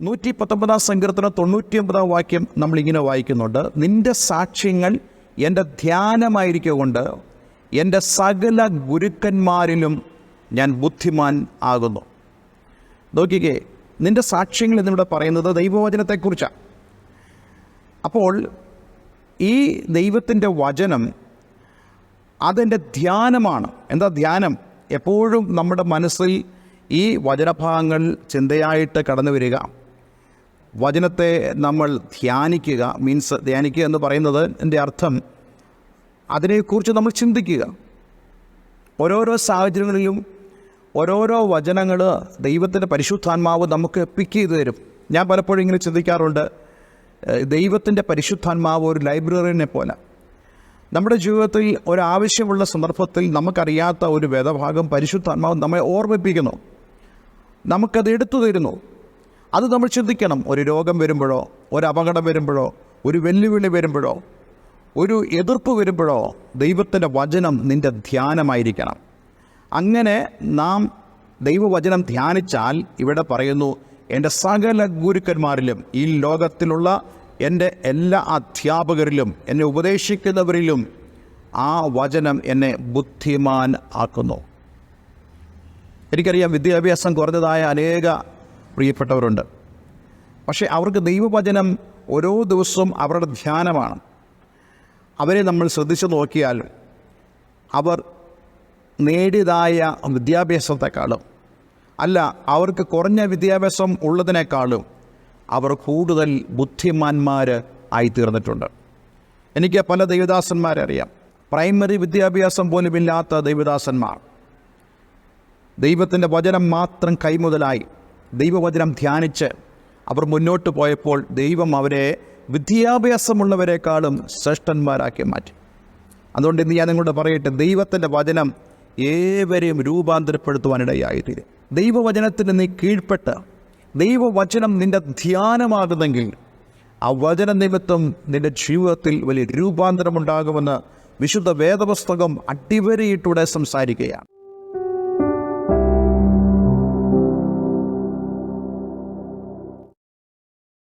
നൂറ്റി പത്തൊമ്പതാം സങ്കീർത്തനം തൊണ്ണൂറ്റിയൊമ്പതാം വാക്യം നമ്മളിങ്ങനെ വായിക്കുന്നുണ്ട്. നിന്റെ സാക്ഷ്യങ്ങൾ എന്റെ ധ്യാനമായിരിക്കൊണ്ട് എന്റെ സകല ഗുരുക്കന്മാരിലും ഞാൻ ബുദ്ധിമാൻ ആകുന്നു. നോക്കിക്കേ നിന്റെ സാക്ഷ്യങ്ങൾ എന്നിവിടെ പറയുന്നത് ദൈവവചനത്തെക്കുറിച്ചാണ് അപ്പോൾ ഈ ദൈവത്തിന്റെ വചനം അതെന്റെ ധ്യാനമാണ്. എന്താ ധ്യാനം? എപ്പോഴും നമ്മുടെ മനസ്സിൽ ഈ വചനഭാഗങ്ങൾ ചിന്തയായിട്ട് കടന്നു വരിക വചനത്തെ നമ്മൾ ധ്യാനിക്കുക മീൻസ് ധ്യാനിക്കുക എന്ന് പറയുന്നത് എന്റെ അർത്ഥം അതിനെക്കുറിച്ച് നമ്മൾ ചിന്തിക്കുക. ഓരോരോ സാഹചര്യങ്ങളിലും ഓരോരോ വചനങ്ങൾ ദൈവത്തിന്റെ പരിശുദ്ധാത്മാവ് നമുക്ക് പിക്ക് ചെയ്തു തരും. ഞാൻ പലപ്പോഴും ഇങ്ങനെ ചിന്തിക്കാറുണ്ട് ദൈവത്തിന്റെ പരിശുദ്ധാത്മാവ് ഒരു ലൈബ്രറിനെ പോലെ. നമ്മുടെ ജീവിതത്തിൽ ഒരാവശ്യമുള്ള സന്ദർഭത്തിൽ നമുക്കറിയാത്ത ഒരു വേദഭാഗം പരിശുദ്ധാത്മാവ് നമ്മെ ഓർമ്മിപ്പിക്കുന്നു. നമുക്കത് എടുത്തു തരുന്നു. അത് നമ്മൾ ചിന്തിക്കണം. ഒരു രോഗം വരുമ്പോഴോ ഒരു അപകടം വരുമ്പോഴോ ഒരു വെല്ലുവിളി വരുമ്പോഴോ ഒരു എതിർപ്പ് വരുമ്പോഴോ ദൈവത്തിന്റെ വചനം നിന്റെ ധ്യാനമായിരിക്കണം. അങ്ങനെ നാം ദൈവവചനം ധ്യാനിച്ചാൽ ഇവിടെ പറയുന്നു എന്റെ സകല ഗുരുക്കന്മാരിലും ഈ ലോകത്തിലുള്ള എന്റെ എല്ലാ അധ്യാപകരിലും എന്നെ ഉപദേശിക്കുന്നവരിലും ആ വചനം എന്നെ ബുദ്ധിമാൻ ആക്കുന്നു. എനിക്കറിയാം വിദ്യാഭ്യാസം കുറഞ്ഞതായ അനേക പ്രിയപ്പെട്ടവരുണ്ട്. പക്ഷേ അവർക്ക് ദൈവവചനം ഓരോ ദിവസവും അവരുടെ ധ്യാനമാണ്. അവരെ നമ്മൾ ശ്രദ്ധിച്ചു നോക്കിയാൽ അവർ നേടിയതായ വിദ്യാഭ്യാസത്തെക്കാളും അല്ല അവർക്ക് കുറഞ്ഞ വിദ്യാഭ്യാസം ഉള്ളതിനേക്കാളും അവർ കൂടുതൽ ബുദ്ധിമാന്മാർ ആയിത്തീർന്നിട്ടുണ്ട്. എനിക്ക് പല ദൈവദാസന്മാരെ അറിയാം. പ്രൈമറി വിദ്യാഭ്യാസം പോലുമില്ലാത്ത ദൈവദാസന്മാർ. ദൈവത്തിന്റെ വചനം മാത്രം കൈമുതലായി ദൈവവചനം ധ്യാനിച്ച് അവർ മുന്നോട്ട് പോയപ്പോൾ ദൈവം അവരെ വിദ്യാഭ്യാസമുള്ളവരെക്കാളും ശ്രേഷ്ഠന്മാരാക്കി മാറ്റി. അതുകൊണ്ട് ഇന്ന് ഞാൻ നിങ്ങളോട് പറയട്ടെ ദൈവത്തിന്റെ വചനം ഏവരെയും രൂപാന്തരപ്പെടുത്തുവാനിടയായിത്തീരും. ദൈവവചനത്തിന് നീ കീഴ്പ്പെട്ട് ദൈവവചനം നിന്റെ ധ്യാനമാകുന്നെങ്കിൽ ആ വചന നിമിത്തം നിന്റെ ജീവിതത്തിൽ വലിയ രൂപാന്തരമുണ്ടാകുമെന്ന് വിശുദ്ധ വേദപുസ്തകം അടിവരയിട്ടൂടെ സംസാരിക്കുകയാണ്.